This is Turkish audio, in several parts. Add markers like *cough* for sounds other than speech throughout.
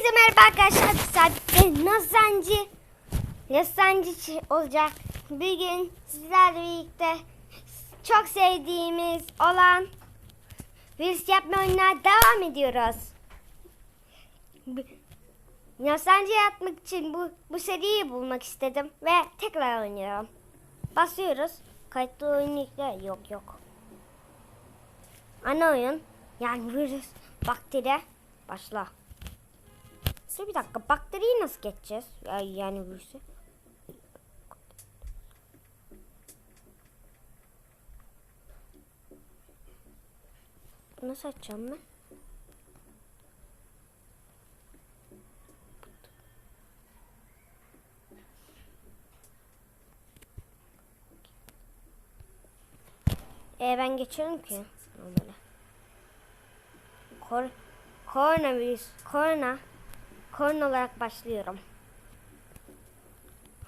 Hepinize merhaba arkadaşlar. Sadece Nazancı. Nazancı olacak. Bir gün sizlerle birlikte çok sevdiğimiz olan virüs yapma oyununa devam ediyoruz. Nazancı yapmak için bu, bu seriyi bulmak istedim ve tekrar oynuyorum. Basıyoruz. Kayıtlı oyun. Yok yok. Ana oyun. Yani virüs, bakteri. Başla. Dur bir dakika bakteriyi nasıl geçeceğiz? Yani, virüsü. Nasıl açacağım ben? Ee, ben geçiyorum ki. Kor koronavirüs, korona, korona olarak başlıyorum.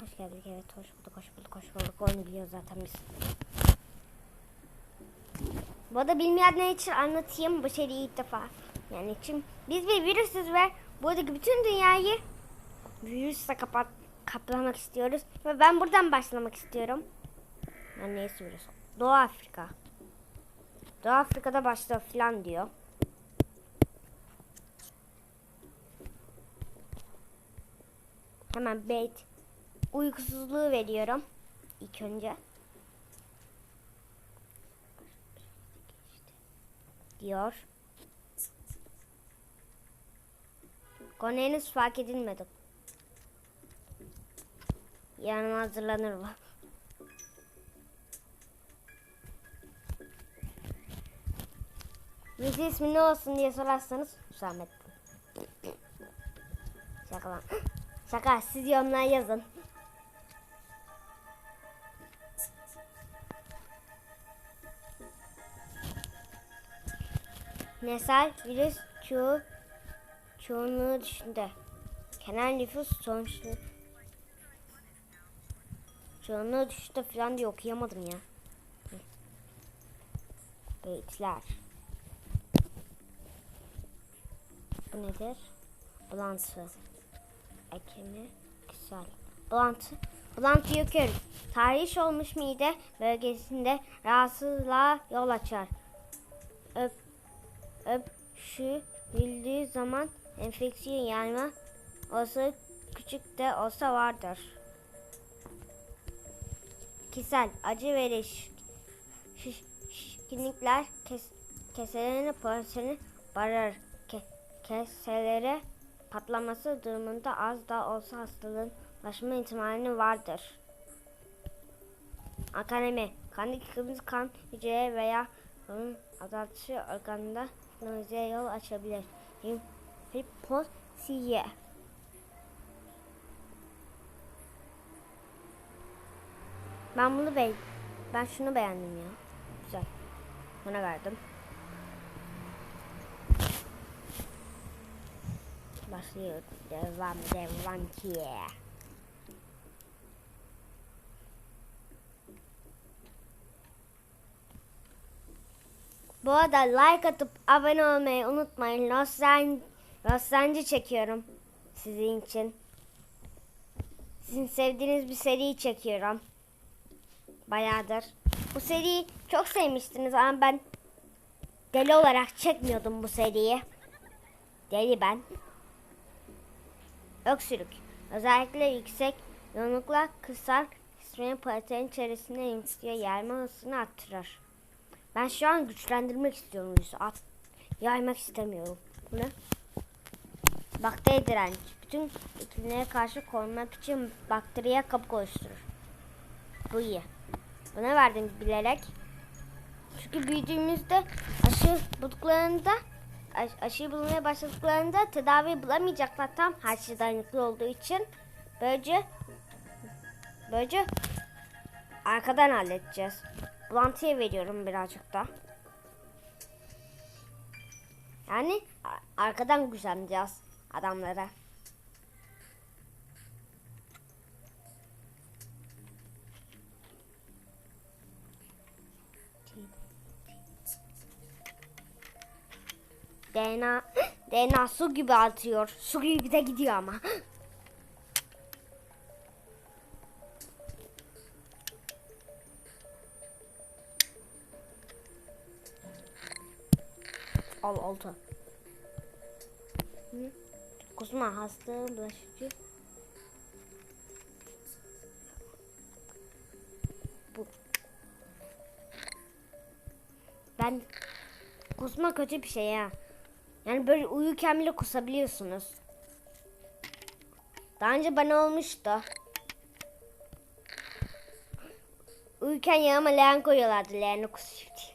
Hoş geldik, evet hoş bulduk, hoş bulduk, hoş bulduk. Onu biliyor zaten biz. Bu arada bilmeyenler için anlatayım bu seriyi ilk defa. Yani için biz bir virüsüz ve buradaki bütün dünyayı virüsle kapat kaplamak istiyoruz. Ve ben buradan başlamak istiyorum. Yani neyse virüs. Doğu Afrika. Doğu Afrika'da başla falan diyor. Hemen bait uykusuzluğu veriyorum. İlk önce. Diyor. Konu henüz fark edilmedi. Yarın hazırlanır bu. Bizi ismi ne olsun diye sorarsanız Hüsamettin. Şaka lan. Şaka siz yorumlara yazın. Nesel virüs çoğu çoğunluğu dışında. Genel nüfus sonuçlu çoğunluğu dışında falan diye okuyamadım ya. Beyitler. Bu nedir? Bulansı. Ekimi güzel. Bulantı. Bulantı yakıyorum. Tahriş olmuş mide bölgesinde rahatsızlığa yol açar. Öp, öp şu bildiği zaman enfeksiyon yayma olsa küçük de olsa vardır. Kisel, acı şiş, şişkinlikler, kes, keselerini, porsiyonu barar. Ke, keselere patlaması durumunda az da olsa hastalığın başlama ihtimali vardır. Akademi, kandaki kırmızı kan hücreye veya onun azaltıcı organında nöbete yol açabilir. Hip- Hiposiye. Ben bunu be ben şunu beğendim ya. Güzel. Buna verdim. Başlıyor. Devam devam ki. Bu arada like atıp abone olmayı unutmayın. Losan, Losancı çekiyorum sizin için. Sizin sevdiğiniz bir seriyi çekiyorum. Bayağıdır. Bu seriyi çok sevmiştiniz ama ben deli olarak çekmiyordum bu seriyi. Deli ben. Öksürük. Özellikle yüksek yoğunlukla kısar kısmının protein içerisinde yansıtıyor yayma hızını arttırır. Ben şu an güçlendirmek istiyorum yüzü. At, yaymak istemiyorum. Bu? Bakteri direnç. Bütün iklimlere karşı korumak için bakteriye kapı oluşturur. Bu iyi. Buna verdim bilerek. Çünkü büyüdüğümüzde aşı bulduklarında aş- aşıyı bulmaya başladıklarında tedavi bulamayacaklar tam her şey dayanıklı olduğu için. Böylece böylece arkadan halledeceğiz. Bulantıya veriyorum birazcık da. Yani arkadan güçleneceğiz adamlara. DNA DNA su gibi atıyor. Su gibi de gidiyor ama. Al oldu. Kusma hasta bulaşıcı. Bu. Ben kusma kötü bir şey ya. Yani böyle uyurken bile kusabiliyorsunuz. Daha önce bana olmuştu. Uyurken yanıma leğen koyuyorlardı leğeni kusuyor diye.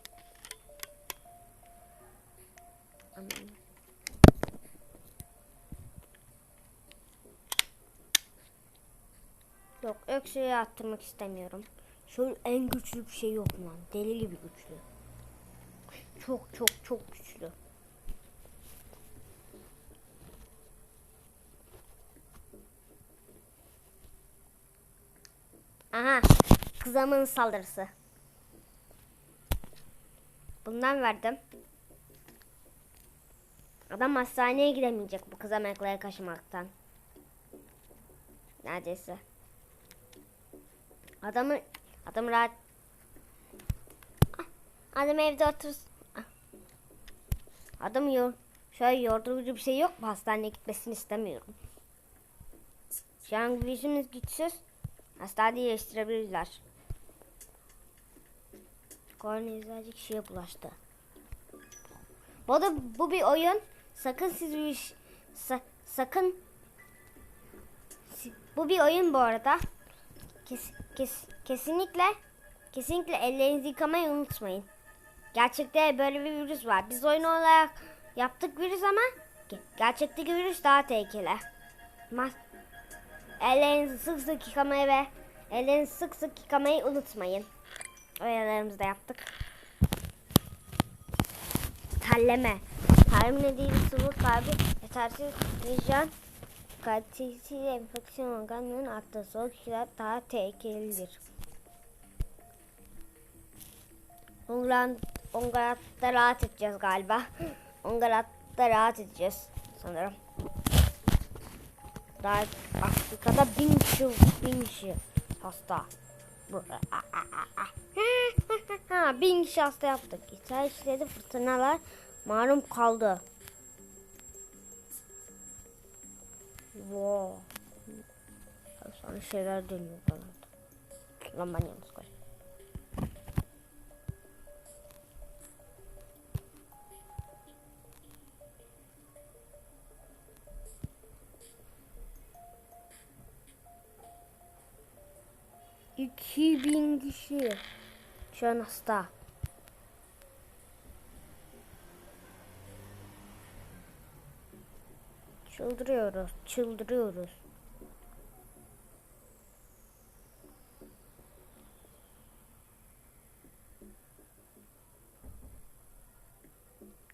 Yok öksürüğü attırmak istemiyorum. Şöyle en güçlü bir şey yok lan? Deli gibi güçlü. Çok çok çok güçlü. Aha kızamın saldırısı. Bundan verdim. Adam hastaneye gidemeyecek bu kızamakları kaşımaktan. Neredeyse. Adamı adam rahat Ah, Adam evde otur. Ah. Adam yor şöyle yordurucu bir şey yok mu? Hastaneye gitmesini istemiyorum. Şu an virüsümüz güçsüz. Hastaneye değiştirebilirler. Koronavirüs kişiye bulaştı. Bu arada bu bir oyun. Sakın siz virüs sa- sakın bu bir oyun bu arada. Kes, kes, kesinlikle kesinlikle ellerinizi yıkamayı unutmayın. Gerçekte böyle bir virüs var. Biz oyun olarak yaptık virüs ama ge- gerçekteki virüs daha tehlikeli. Mas ellerinizi sık sık yıkamayı ve ellerinizi sık sık yıkamayı unutmayın. Oyunlarımızda yaptık. Terleme. Terleme değil sıvı kaybı yetersiz hijyen kalitesiyle enfeksiyon organlarının arttığı soğuk kişiler daha tehlikelidir. Ongarat, Ongarat'ta rahat edeceğiz galiba. *laughs* Ongarat'ta rahat edeceğiz sanırım. Daha Afrika'da bin kişi, bin kişi hasta. *laughs* ha, bin kişi hasta yaptık. İsa işledi fırtınalar malum kaldı. Wow. Sonra şeyler dönüyor falan. Lan ben yalnız koyayım. 2000 kişi şu an hasta. Çıldırıyoruz, çıldırıyoruz.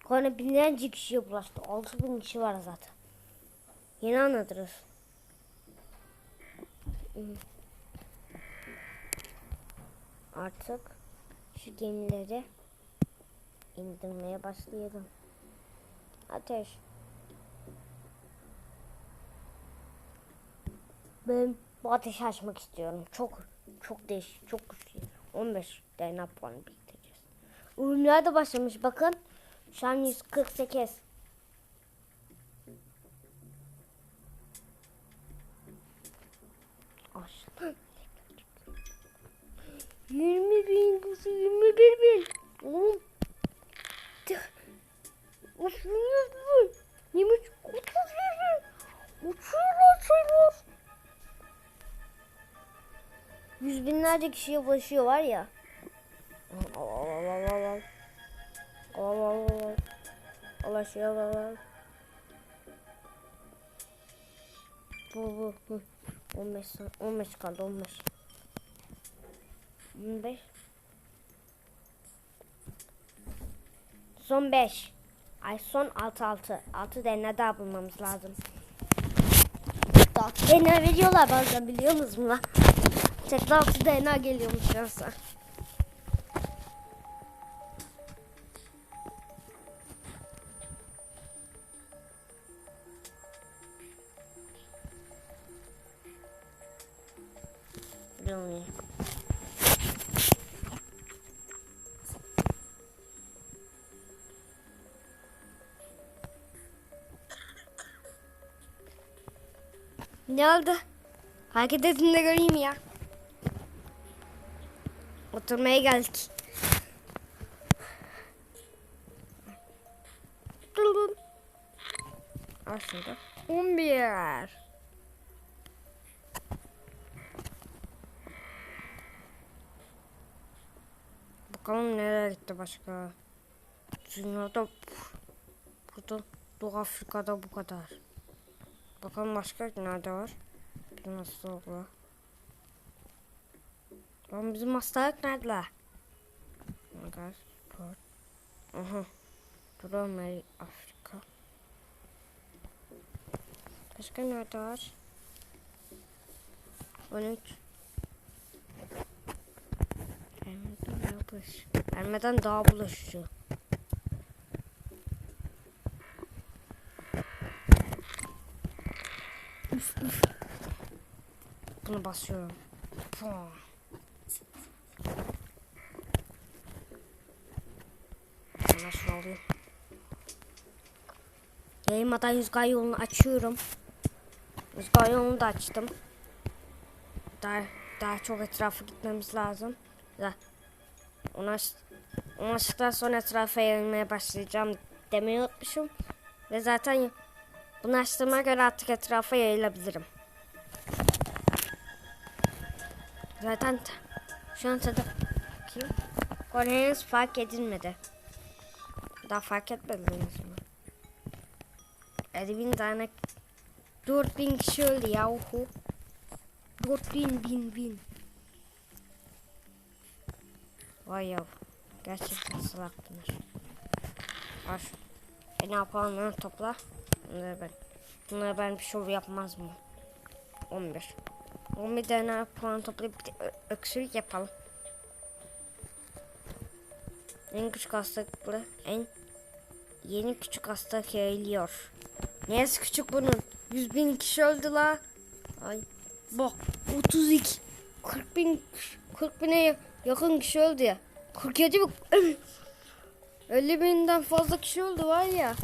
Konu binlerce kişiye bulaştı. 6000 kişi var zaten. Yeni anlatırız. Hmm. Artık şu gemileri indirmeye başlayalım. Ateş. Ben bu ateşi açmak istiyorum. Çok çok değişik, çok güçlü. 15 DNA puanı biriktireceğiz. Ürünler de başlamış bakın. Şu an 148. Aç. 20 bin kişi, 21 bin. Oğlum. 21 bin. 23, 31 bin. Uçuyorlar şeyler. Yüz binlerce kişiye ulaşıyor var ya. Al al al al al al. Al al al al. Ulaşıyor al al. Bu bu bu. 15 son- 15 kaldı 15. 5 Son 5 Ay son 6 6 6 DNA daha bulmamız lazım? DNA veriyorlar bazen biliyor musun lan? Tekrar 6 DNA geliyormuş yoksa. Bilmiyorum. Ne oldu? Hareket edin de göreyim ya. Oturmaya geldik. Dulun. Aslında 11. Bakalım nereye gitti başka. Dünyada burada Doğu Afrika'da bu kadar. Bakalım başka nerede var? Bir hastalıkla. Lan bizim hastalık nerede la? Gaz, port. Aha. Amerika, Afrika. Başka nerede var? 13. Ermeden daha bulaş. Ermeden daha bulaşıcı. Bunu basıyorum. Pum. Ben şunu. Yayınmadan yüzgay yolunu açıyorum. Yüzgay yolunu da açtım. Daha, daha çok etrafa gitmemiz lazım. Da. Onu, onu açtıktan sonra etrafa yayılmaya başlayacağım demeyi unutmuşum. Ve zaten bunu açtığıma göre artık etrafa yayılabilirim. Zaten şu an tadı kim? Gol fark edilmedi. Daha fark etmediniz mi? Edwin tane 4000 kişi öldü yahu. 4000 bin bin. Vay yav. Gerçekten salaktınız. Var. E ne yapalım lan topla. Bunları ben. Bunları ben bir şov yapmaz mı? 11. 11 tane puan toplayıp bir öksürük yapalım. En küçük hastalıklı, en yeni küçük hastalık yayılıyor. Neyse küçük bunun. 100 bin kişi öldü la. Ay. Bak 32. 40 bin 40 bine yakın kişi öldü ya. 47 bin 50 binden fazla kişi öldü var ya.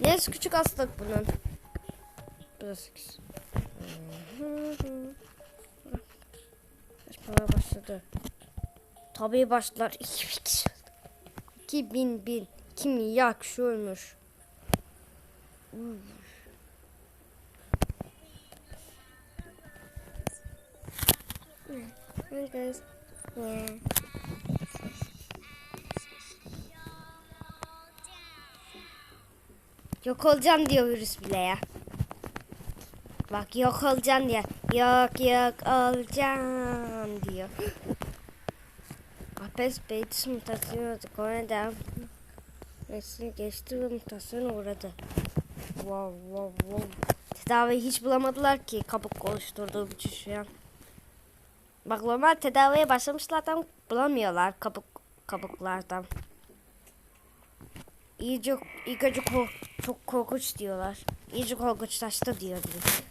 Neyse küçük hastalık bunun. Burası küçük. Başlamaya başladı. Tabii başlar. 2000 kişi. 2000 bin. Kim ya kişi ölmüş. Herkes. Yeah. Yok olacağım diyor virüs bile ya. Bak yok olacağım diye. Yok yok olacağım diyor. Apes Bates mutasyonu Kore'den nesli geçti ve mutasyona uğradı. Wow wow wow. Tedavi hiç bulamadılar ki kabuk oluşturduğu şu an. Bak normal tedaviye başlamışlardan bulamıyorlar kabuk kabuklardan. İyice önce ko- çok korkunç diyorlar. İyice korkunçlaştı diyor biri.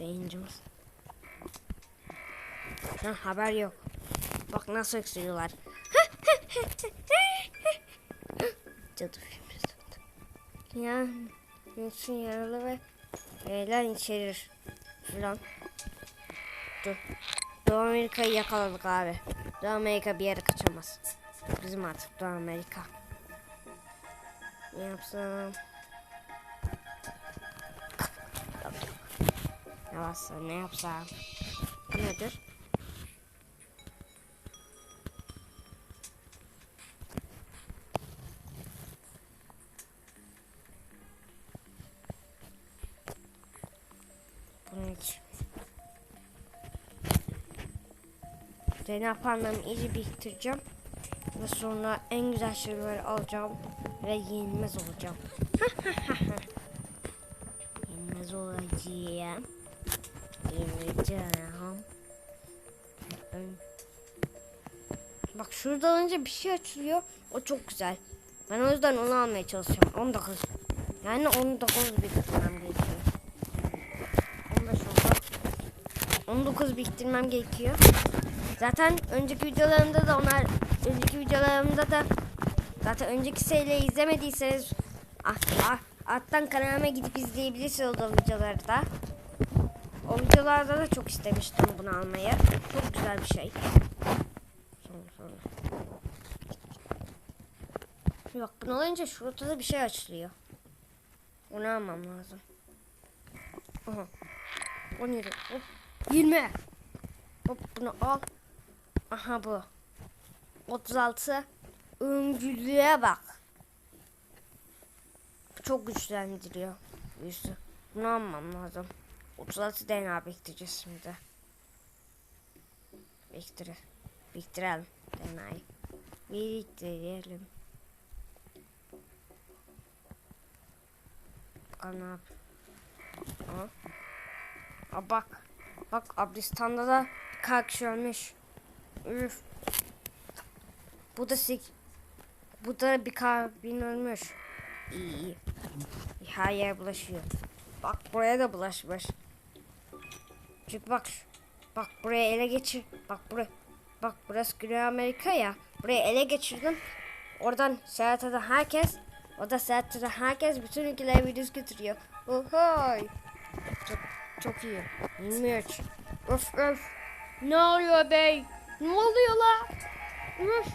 Yayıncımız. Ha, haber yok. Bak nasıl öksürüyorlar. *laughs* Cadı filmi sandım. Ya için yaralı ve beyler içerir filan. Dur. Doğu Amerika'yı yakaladık abi. Doğu Amerika bir yere kaçamaz. Bizim artık Doğu Amerika. Ne yapsam? Ne yapsam ne yapsam? Nedir? İçin. Zeynep Hanım'ı iyice biriktireceğim. Ve sonra en güzel şeyleri alacağım. Ve yenilmez olacağım. *laughs* yenilmez olacağım. Bak şuradan önce bir şey açılıyor. O çok güzel. Ben o yüzden onu almaya çalışıyorum. 19. Yani 19 bitirmem gerekiyor. 15 oldu. 19 biriktirmem gerekiyor. Zaten önceki videolarımda da onlar önceki videolarımda da zaten önceki serileri izlemediyseniz ah, ah, alttan kanalıma gidip izleyebilirsiniz o videoları da. O videolarda da çok istemiştim bunu almayı. Çok güzel bir şey. Yok bunu alınca şurada da bir şey açılıyor. Onu almam lazım. Aha. 17. Hop. 20. Hop bunu al. Aha bu. 36. Öncülüğe bak. Çok güçlendiriyor. Yüzü. Bunu almam lazım. 36 DNA bekleyeceğiz şimdi. Bektire. Bektirelim DNA'yı. Biriktirelim. Bakalım ne. Aa, bak. Bak Abristan'da da kaç kişi ölmüş. Üf. Bu da sik. Bu da bir kabin ölmüş. İyi iyi. Her yer bulaşıyor. Bak buraya da bulaşmış. Çünkü bak. Bak buraya ele geçir. Bak buraya. Bak burası Güney Amerika ya. Buraya ele geçirdim. Oradan seyahat eden herkes. O da seyahat eden herkes bütün ülkelere virüs getiriyor. Ohoy. Çok, çok iyi. 23. Öf öf. Ne oluyor bey? Ne oluyor la? Öf.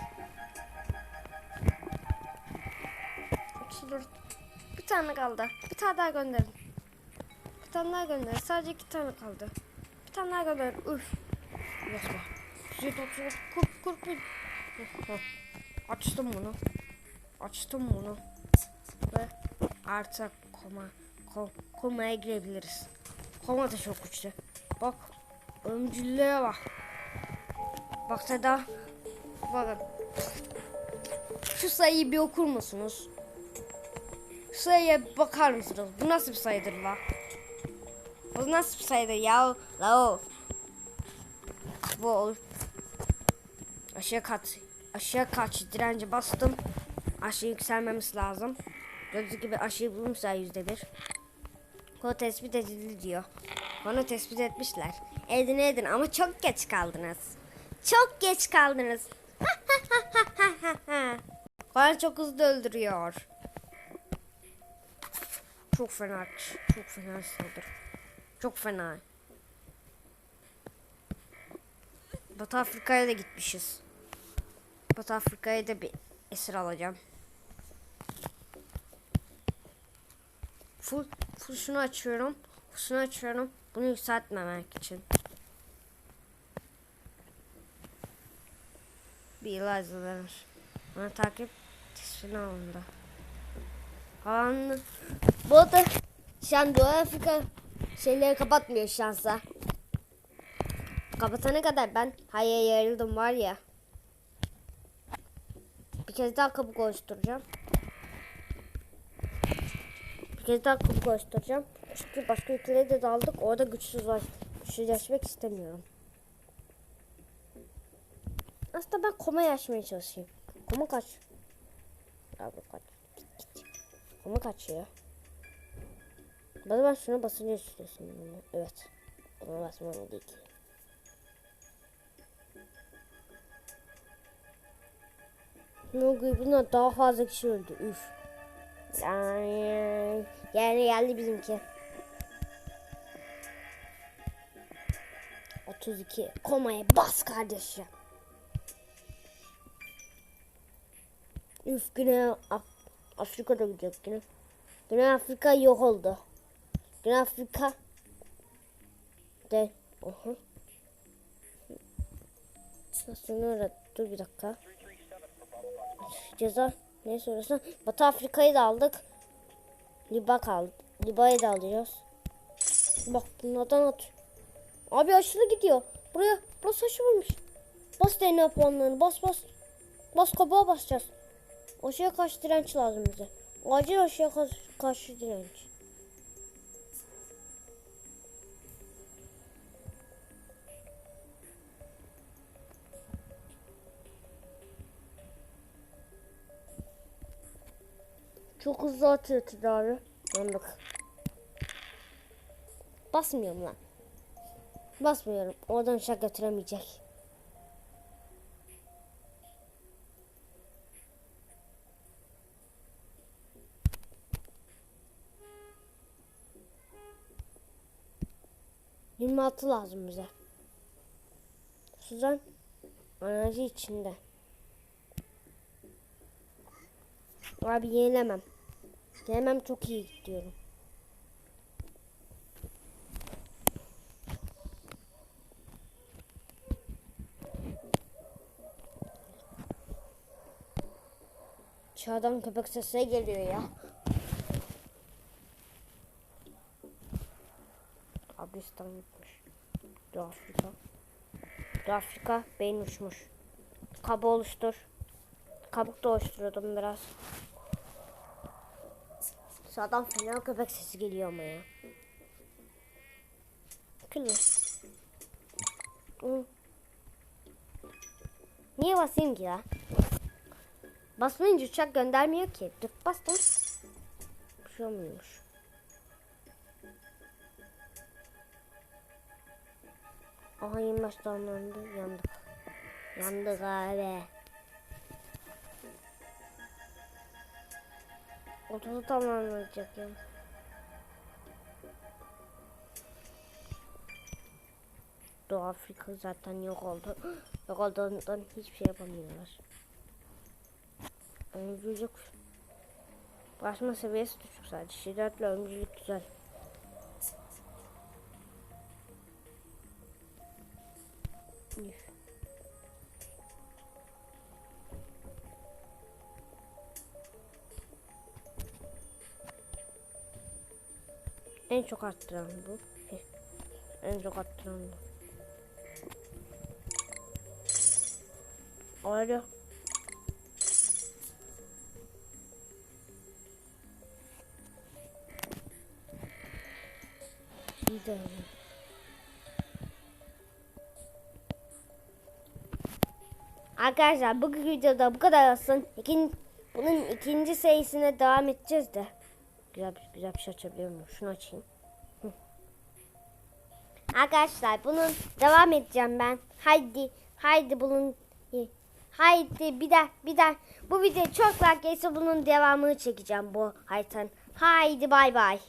34. Bir tane kaldı. Bir tane daha gönderin. Bir tane daha gönderin. Sadece iki tane kaldı. Tane daha gönderin. Üf. 134. 40 40 bin. Heh, Açtım bunu. Açtım bunu. Ve artık koma, ko, komaya girebiliriz. Koma da çok güçlü. Bak. Ömcüllüğe bak. Bak Seda. Bakın. Şu sayıyı bir okur musunuz? Şu sayıya bakar mısınız? Bu nasıl bir sayıdır la? Bu nasıl bir sayıdır ya? La o. Bu olur. Aşağı kat. Aşağı kaç direnci bastım. Aşağı yükselmemiz lazım. Gördüğünüz gibi aşağı bulmuşlar yüzde bir. Konu tespit edildi diyor. Konu tespit etmişler. Edin edin ama çok geç kaldınız. Çok geç kaldınız. Konu çok hızlı öldürüyor. Çok fena. Çok fena saldırı. Çok fena. Batı Afrika'ya da gitmişiz. Batı Afrika'ya da bir esir alacağım. Full, full şunu açıyorum. Şunu açıyorum. Bunu yükseltmemek için. Bir izlenir. Bana takip tespitini alındı. Anladım. Bu şu an Doğu Afrika şeyleri kapatmıyor şansa. Kapatana kadar ben hayır yarıldım var ya. Bir kez daha kabuk oluşturacağım. Bir kez daha kabuk oluşturacağım. Çünkü başka ülkelere de daldık. Orada güçsüzleş, güçsüzleşmek istemiyorum. Aslında ben koma yaşmaya çalışayım. Koma kaç? Abi kaç. Koma kaç ya? Bana ben şuna basınca istiyorsun. Evet. Ona basmam değil ki. Nugu buna daha fazla kişi öldü. Üf. Yani geldi bizimki. 32. Komaya bas kardeşim. Üf Güney Af Afrika'da gidecek Güney. Güney Afrika yok oldu. Güney Afrika de oha. Sonra dur bir dakika. Ceza neyse orası. Batı Afrika'yı da aldık. Liba kaldı. Liba'yı da alıyoruz. Bak bunlardan at. Abi aşırı gidiyor. Buraya burası aşırıymış. Bas DNA puanlarını bas bas. Bas kabuğa basacağız. Aşağıya karşı direnç lazım bize. Acil aşağıya karşı direnç. Çok hızlı atıyor tedavi. Anlık. Basmıyorum lan. Basmıyorum. Oradan uçak götüremeyecek. Yirmi altı lazım bize. Suzan aracı içinde. Abi yenilemem. Yenemem çok iyi gidiyorum. Çağdan köpek sesi geliyor ya. Abistan gitmiş. Doğu Afrika. Doğu Afrika beyin uçmuş. Kabı oluştur. Kabuk da oluşturuyordum biraz. Sağdan fena köpek sesi geliyor ama ya. Kılı. Hı. Niye basayım ki ya? Basmayınca uçak göndermiyor ki. Dur bastım. Bir şey olmuyormuş. Aha 25 damlandı. Yandık. Yandık abi. Otosu tamamlanacak ya. Doğu Afrika zaten yok oldu. *gasps* Yok olduğundan hiçbir şey yapamıyorlar. Öncülük Basma seviyesi düşük sadece. Şiddetle öncülük güzel. Üf. En çok arttıran bu. En çok arttıran bu. Alo. Güzel. Arkadaşlar bu videoda bu kadar olsun. İkin, bunun ikinci serisine devam edeceğiz de. Güzel, güzel bir şey açabiliyor? Şunu açayım. Arkadaşlar bunun devam edeceğim ben. Haydi, haydi bunun Haydi bir de bir de bu video çok like gelirse bunun devamını çekeceğim bu haritanın. Haydi bay bay.